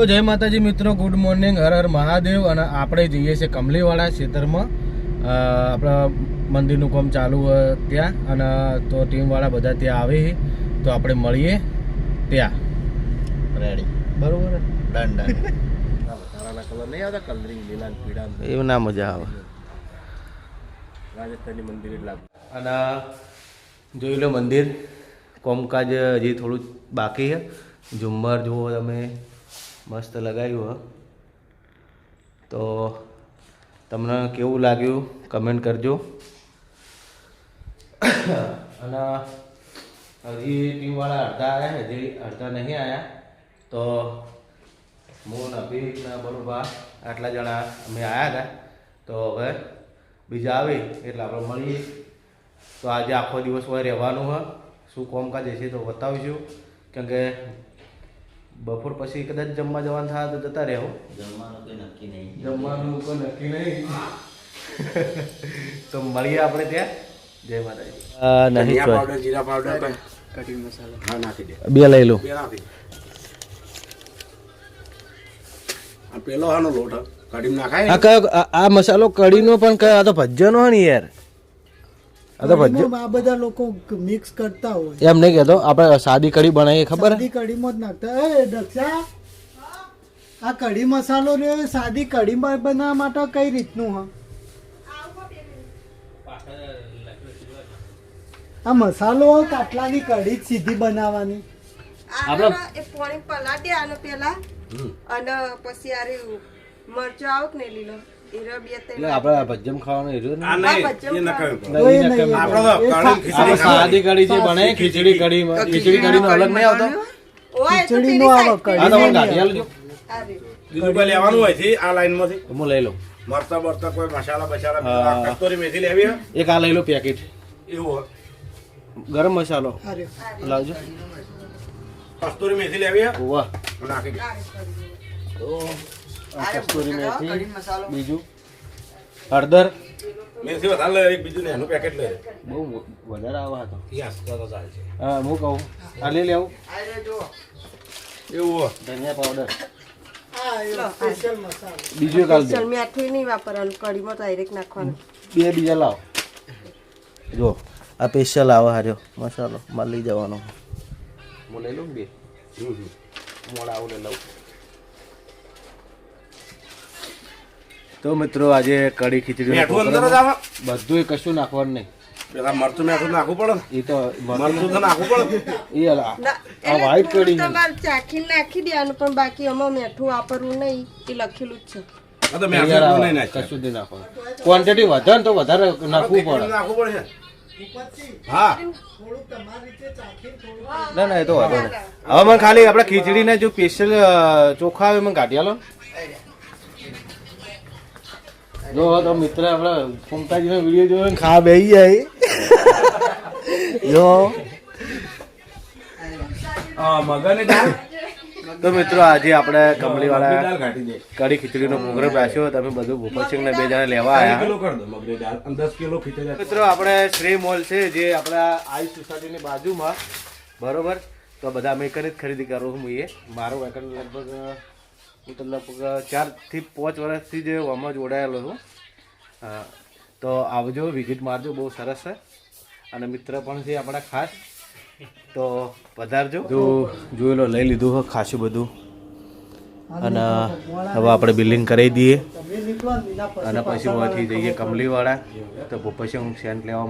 તો જય માતાજી મિત્રો ગુડ મોર્નિંગ હર હર મહાદેવ અને આપણે જઈએ છીએ કમલીવાળા ક્ષેત્રમાં. આપણા મંદિરનું કામ ચાલુ હોય ત્યાં અને તો ટીમવાળા બધા ત્યાં આવે તો આપણે મળીએ ત્યાં. રેડી બરોબર? ડન ડન એવું ના મજા આવે. રાજસ્થાની મંદિર એટલા. અને જોઈ લો મંદિર. કોમકાજ હજી થોડું બાકી છે. ઝુમ્મર જુઓ તમે. મસ્ત લગાવ્યું હ. તો તમને કેવું લાગ્યું કમેન્ટ કરજો. અને હજી ટીમવાળા અડધા આવ્યા હજી અડધા નહીં આવ્યા તો હું નબીક ને બરોબર આટલા જણા અમે આવ્યા હતા. તો હવે બીજા આવે, એટલે આપણે મળીએ. તો આજે આખો દિવસ હોય રહેવાનું હોય શું કોમકાજ હશે તો બતાવીશું કેમ કે બપોર પછી કદાચ જમવા જવાનું થાય તો જતા રહો જમવાનું કોઈ નક્કી નહીં. જમવાનું કોઈ નક્કી નહીં. તો મળીએ આપણે ત્યાં. જય માતાજી. નહીં ધનિયા પાવડર જીરા પાવડર કઢી મસાલો. હા નાખી દે. બે લઈ લો. બે નાખી આ પેલો આનો લોટ કઢી નાખાય આ કયો આ- આ મસાલો કઢીનો પણ કયો? આ તો ભજ્જનો હોય ને યાર. આ તો ભજ્જ કઢીમાં આ બધા લોકો મિક્સ કરતા હોય. એમ નહીં કહેતો આપણે સાદી કઢી બનાવીએ ખબર? સાદી કઢીમાં જ નાખતા. એ દક્ષા આ કઢી મસાલો ને સાદી કઢી બનાવવા માટે કઈ રીતનું હા? આ મસાલો કાટલાની કઢી જ સીધી બનાવવાની. આપણે- પાણી પલાળે આનો પેલા અને પછી આરે મરચો આવક ને લીલો. આપણે ભજ્જમ ખાવાનું કઢી સાદી કઢી જે બને ખીચડી કઢી ખીચડી કઢીનો અલગ નહીં આવતો. બીજું લેવાનું હોય છે આ લાઈનમાંથી હું લઈ લઉં. મરતા બરતા કોઈ મસાલા બસાલા કસ્તુરી મેથી લેવી? એક આ લઈ લો પેકેટ. એવું. ગરમ મસાલો. લાવજો. કસ્તુરી મેથી લેવી? વાહ. નાખી દે. તો આ કસ્તુરી મેથી બીજું. હળદર. મેથી વધારે લે એક બીજું ને એનું પેકેટ લે બહુ વધારે આવા હતો. યસ તો તો ચાલશે હા હું કહું આ લઈ લેવું. એવું. ધનિયા પાવડર આ એ સ્પેશિયલ મસાલો. બીજું એક આલ દે. મીઠું નહીં વાપરવાનું કઢીમાં તો ડાયરેક્ટ નાખવાનું. બે બીજા લાવ. જો આ સ્પેશિયલ આવે હાર્યો. મસાલો માર લઈ જવાનો. હું લઈ લઉં બે? હમ હમ. મોડા આવું લઈ લઉં. તો મિત્રો આજે કઢી ખીચડી બધું કશું નાખવાનું નહીં. પેલા મરચું મેઠું નાખવું પડે. ને એ તો મરચું તો નાખવું પડે. એ આ એટલે કઢી. તમારે ચાખીને નાખી દેવાનું પણ બાકી આમાં મેઠું વાપરવું નહીં એ લખેલું જ છે. કશું નહીં નાખવાનું. ક્વોન્ટિટી વધારે તો વધારે નાખવું પડે. નાખવું પડે હા. ના ના એ તો વાંધો નહીં. હવે મને ખાલી આપણે ખીચડીને જો સ્પેશિયલ ચોખા આવે મને કાઢી આલો. જો તો મિત્ર આપણે ફૂમતાજીનો વીડિયો જોયો ખા બેહી જાય. જો. મગની દાળ? તો મિત્રો આજે આપણે દે. કઢી ખીચડીનો પ્રોગ્રામ રાખ્યો. તમે બધું ભૂપતસિંહ ને બે જણા લેવા આવ્યા. કિલો કર દો મગની દાળ અને દસ કિલો ખીચડી મિત્રો આપણે શ્રી મોલ છે જે આપણા આયુષ સોસાયટીની બાજુમાં. બરોબર? તો બધા અમે કરી જ ખરીદી કરું હું એ. મારું એકાઉન્ટ લગભગ હું તો લગભગ ચારથી પાંચ વર્ષથી જ આમાં જોડાયેલો છું હા, તો આવજો વિઝિટ મારજો બહુ સરસ છે. અને મિત્ર પણ છે આપણા ખાસ. તો પધારજો. જો જોયેલો લઈ લીધું હોય ખાસું બધું. અને હવે આપણે બિલ્ડિંગ કરી દઈએ. અને પછી અહીંથી જઈએ કમલીવાળા. તો પછી હું સેન્ટ લેવા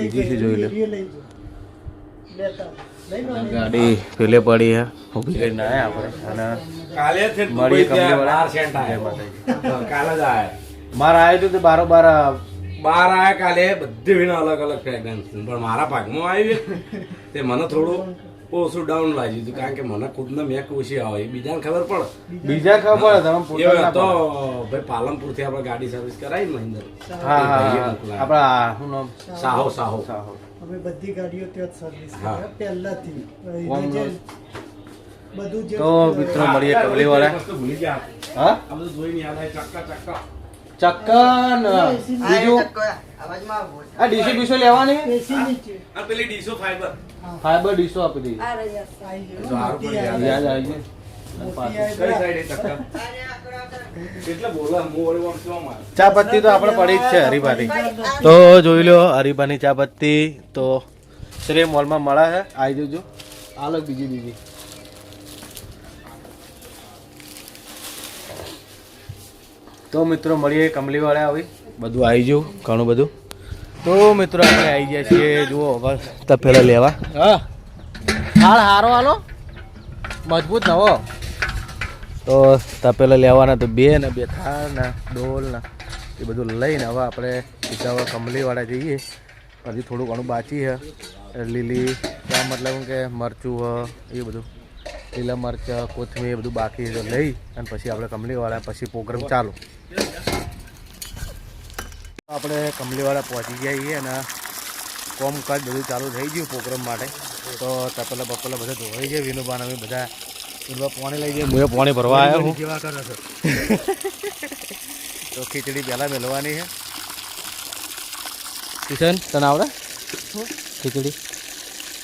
બીજી છે જોઈ લે. ગાડી પેલે પડી હે. ઊભી કરીને આવ્યા આપણે. અને કાલે છે ત્યાં કંપનીવાળા. બાર સેન્ટ આયા. કાલે જ આયા. મારા આવ્યું હતું તે બારોબાર બાર આયા કાલે બધી વિના અલગ અલગ ફ્રેગ્રન્સ પણ મારા ભાગમાં આવી તે મને થોડું ઓછું ડાઉન લાગ્યું હતું કારણ કે મને ખુદને મેં ઓછી આવે. એ બીજાને ખબર પડે. બીજા ખબર પડે તમે તો. ભાઈ પાલનપુરથી આપણે ગાડી સર્વિસ કરાવી મહિન્દ્ર. હા. આપણા શું નામ? સાહો સાહો. સાહો. અમે બધી ગાડીઓ ત્યાં જ સર્વિસ હા. કરે પહેલાથી બધું જે તો મિત્રો મળીએ કમલીવાળા વાળા. ભૂલી ગયા. હા? આ બધું જોઈ નહીં આવે ચક્કા ચક્કા. ચક્કન બીજું? આ ડીશો બીશો લેવાની? આ પેલી ડીશો ફાઈબર ફાઈબર ડીશો આપી દઈએ. યાદ આવી. ગઈ ચા પત્તી તો આપણે પડી જ છે હરીબાની તો જોઈ લો હરીબાની ચા પત્તી તો શ્રી મોલમાં મળે છે. આવી જજો. આલો બીજી બીજી તો મિત્રો મળીએ કમલીવાળા આવી. બધું આવી જવું ઘણું બધું. તો મિત્રો આપણે આવી ગયા છીએ જુઓ તપેલા લેવા. હા. હાલ હારો હાલો. મજબૂત નવો. તો તપેલા લેવાના તો બે ને બે થાળના, ડોલના, એ બધું લઈને હવે આપણે સીધા કમલીવાળા જઈએ. હજી થોડું ઘણું બાકી છે. લીલી ત્યાં મતલબ કે મરચું એ બધું. લીલા મરચાં, કોથમીર એ બધું બાકી છે. લઈ અને પછી આપણે કમલીવાળા, પછી પ્રોગ્રામ ચાલુ. આપણે કમલીવાળા પહોંચી જઈએ અને કોમકાજ બધું ચાલુ થઈ ગયું પ્રોગ્રામ માટે. તો તપેલા બપેલા બધા ધોવાઈ જાય વિનુબાન અમે બધા પાણી લઈ જાય હું પાણી ભરવા આવ્યો હું. તો ખીચડી પહેલાં મેળવાની છે. કિશન તને આવડે? ખીચડી?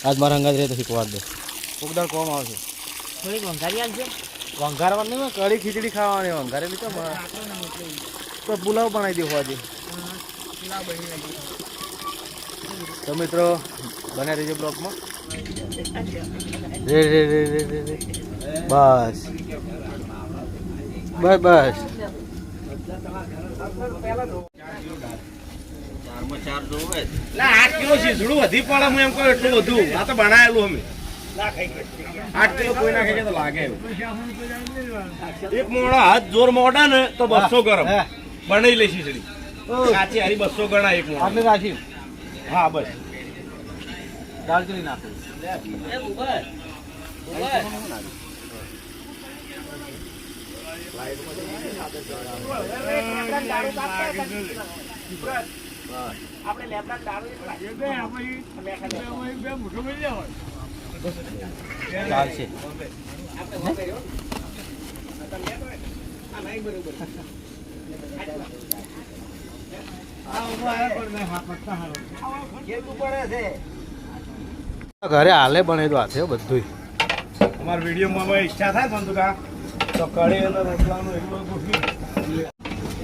આજ મારા અંગાજ રહે તો શીખવા દે. કોકદાર કોમ આવશે થોડીક વંગારી આવશે વંઘારવાની નહીં કઢી ખીચડી ખાવાની વંઘારેલી તો તો પુલાવ બનાવી દેવો આજે. તો મિત્રો બને રહીજો બ્લોકમાં રે રે રે રે રે રે. બસ. બસ બસ. આઠ કિલો સીસડું વધી પડે હું એમ કહું એટલું બધું. આ તો બનાયેલું અમે. આઠ કિલો કોઈ નાખે તો લાગે એક મોણો હાથ જોર મોડા ને તો બસો ગરમ. હે. બનાવી લે સીસડી કાચી હારી બસો ગણા એક રાખી. હા બસ. દાલચીની નાખું. ચાલશે. ઘરે હાલે બને તો હાથે બધું અમારા વિડીયોમાં ઈચ્છા થાય ને કા તો કઢી અને રોટલાનું એટલું ગોઠવી.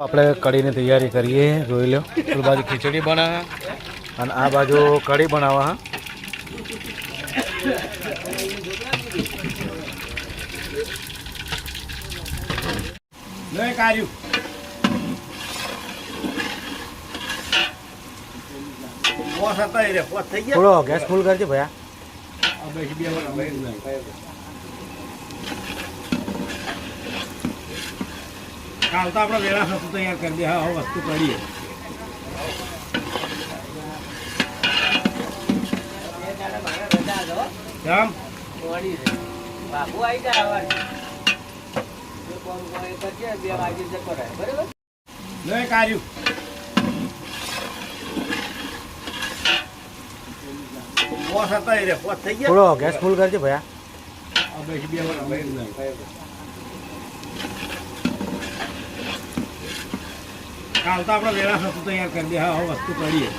આપણે કઢીની તૈયારી કરીએ જોઈ લો પેલી બાજુ ખીચડી બનાવે. અને આ બાજુ કઢી બનાવવા હા. નહીં કાર્યું પોસ હતા એ રે પોસ થઈ ગયા થોડો ગેસ ફૂલ કરજે ભયા. આ બે બે વાર બે નહીં. કાલ તો આપણે વેળા થતું તૈયાર કરી દે. હા વસ્તુ કરીએ કેમ? નહીં કાર્યું. થોડો ગેસ ફૂલ કરજે ભયા. કાલ તો આપણે વેળા થતું તૈયાર કરી દે હા હવે વસ્તુ કરીએ.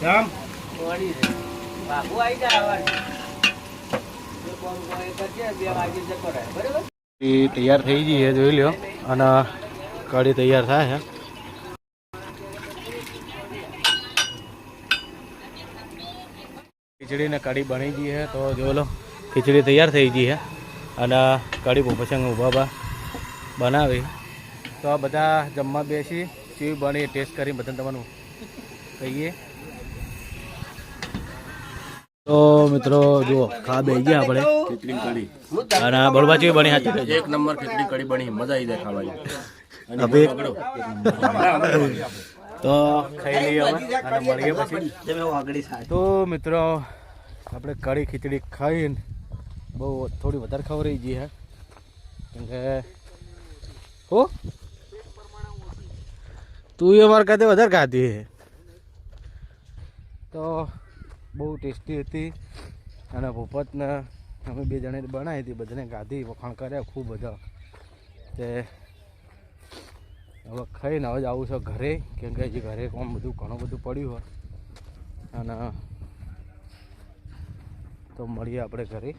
કેમ? તૈયાર થઈ ગઈ છે જોઈ લ્યો. અને કઢી તૈયાર થાય છે. ખીચડી ને કઢી બની ગઈ છે. તો જો લો ખીચડી તૈયાર થઈ ગઈ છે. અને કઢી ભૂપસંગ ઊભા બા બનાવી. તો આ બધા જમવા બેસી ચીવી બની ટેસ્ટ કરી બધાને તમારું કહીએ. તો મિત્રો જુઓ ખા બે ગયા આપણે. ખીચડી કઢી અને આ બળવા ચીવી બની હતી એક નંબર ખીચડી કઢી બની મજા આવી જાય ખાવાની. તો ખાઈ લઈએ હવે અને મળીએ પછી. તો મિત્રો આપણે કઢી ખીચડી ખાઈને બહુ થોડી વધારે ખવડાવી ગઈ હે. કેમ કે, હો? તું એ અમારા ખાતે વધારે ખાધી હે. તો બહુ ટેસ્ટી હતી અને ભૂપતને અમે બે જણે બનાવી હતી, બધાને ગાધી વખાણ કર્યા ખૂબ બધા. તે હવે ખાઈને હવે જ આવું છે ઘરે, કેમ કે હજી ઘરે કોમ બધું ઘણું બધું પડ્યું હોય. અને તો મળીએ આપણે ઘરે.